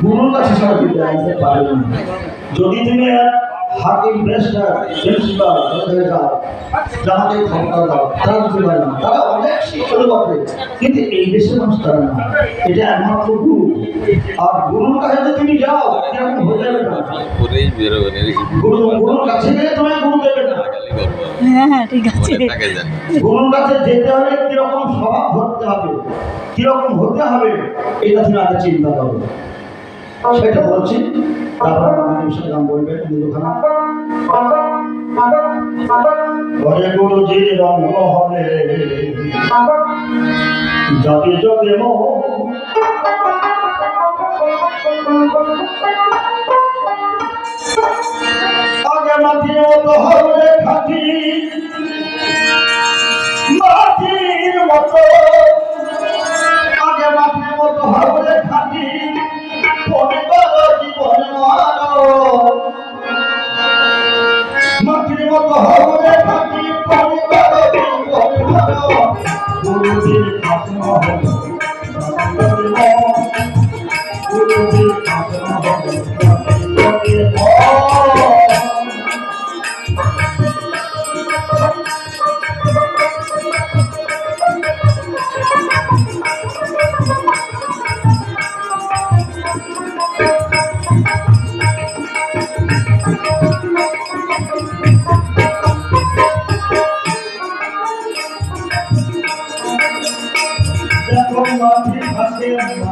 গুরুর কাছে সবাই বিদ্যা আনতে পারবে না যদি তুমি এক হাকিম বেস্টার প্রিন্সিপাল যাও যাহাকে ক্ষমতা দাও তারা বুঝতে পারে না। তারা অনেক শিক্ষিত বটে কিন্তু এই দেশের মানুষ তারা না। এটা একমাত্র গুরু। আর গুরুর কাছে যদি তুমি যাও কীরকম হয়ে যাবে না। গুরু গুরুর কাছে গেলে তোমায় গুরু দেবে না। হ্যাঁ হ্যাঁ ঠিক আছে। থাকে জানি গুরুর কাছে যেতে হলে কীরকম স্বভাব ধরতে হবে কীরকম হতে হবে এটা তুমি আগে চিন্তা করো। সেটা বলছি ঘরে গুরুজির রঙ্গ হবে যাবে যোগে মোহ আগে মাটির মতো হবে খাটি মাটির মতো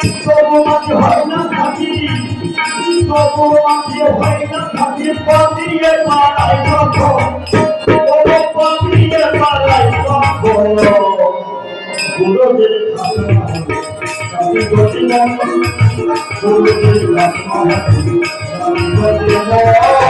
তবু মাটি হয় না থাকি তবু মাটি হয় না থাকি পাতিয়ে পাড়ায় কখন তবু পাতিয়ে পাড়ায় কখন গুরুদের আমি গতিমন গুরুদের আমি গতিমন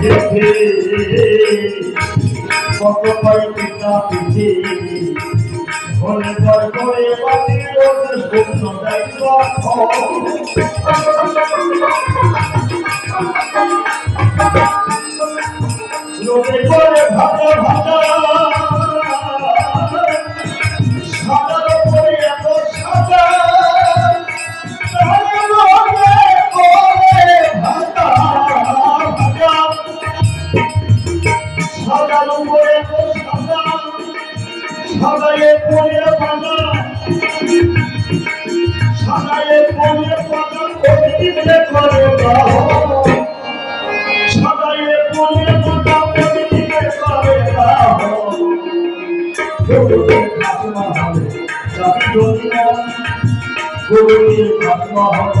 ভেবে কত পরে পিতা পরে মাটির ওপরে সূর্য এত সাদা সাদায়ে পরে ভাজা সাদায়ে পরে ভাজা প্রতিদিনে করে সাদায়ে পরে ভাজা প্রতিদিনে করে গুরুদেব খাতমা হবে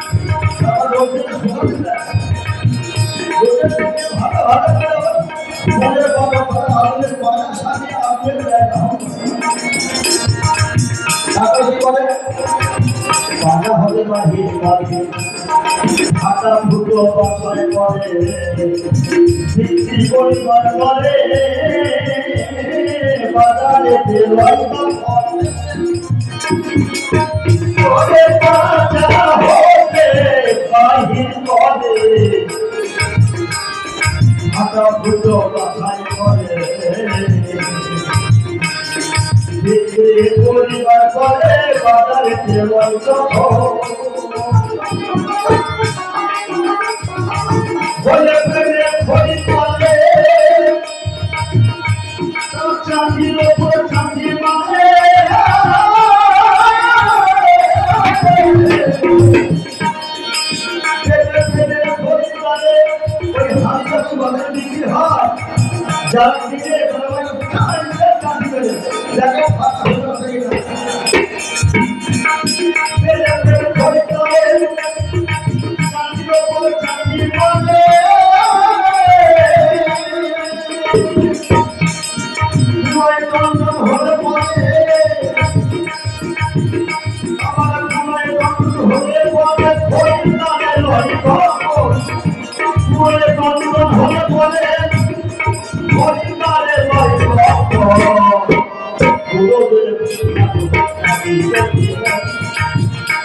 বাহির হাতা ফুটো বছরে পরে বিক্রি করিবার পরে বাজারে দেওয়ার ওরে বাজা হতে করে চাঁদি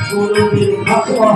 গুরুদেব ভাষা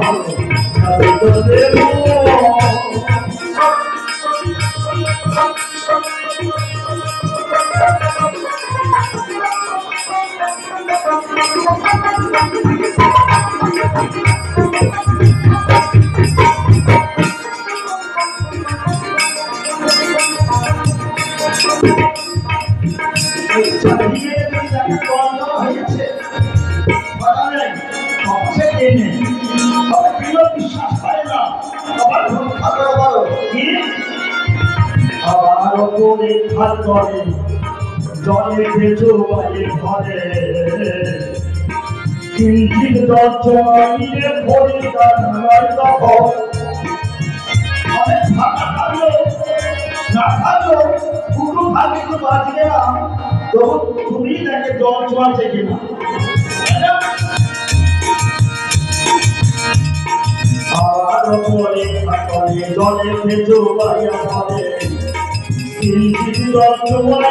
করে খাল করে, জলে ভেজো বাইরে ঘরে কিঞ্চিত দর্শনে ভরি ভাগে তো তুমি তাকে জল ছোঁয়াছে কিনা। আবার পরে জলে ভেজো ঘরে কিঞ্চিত দর্শনে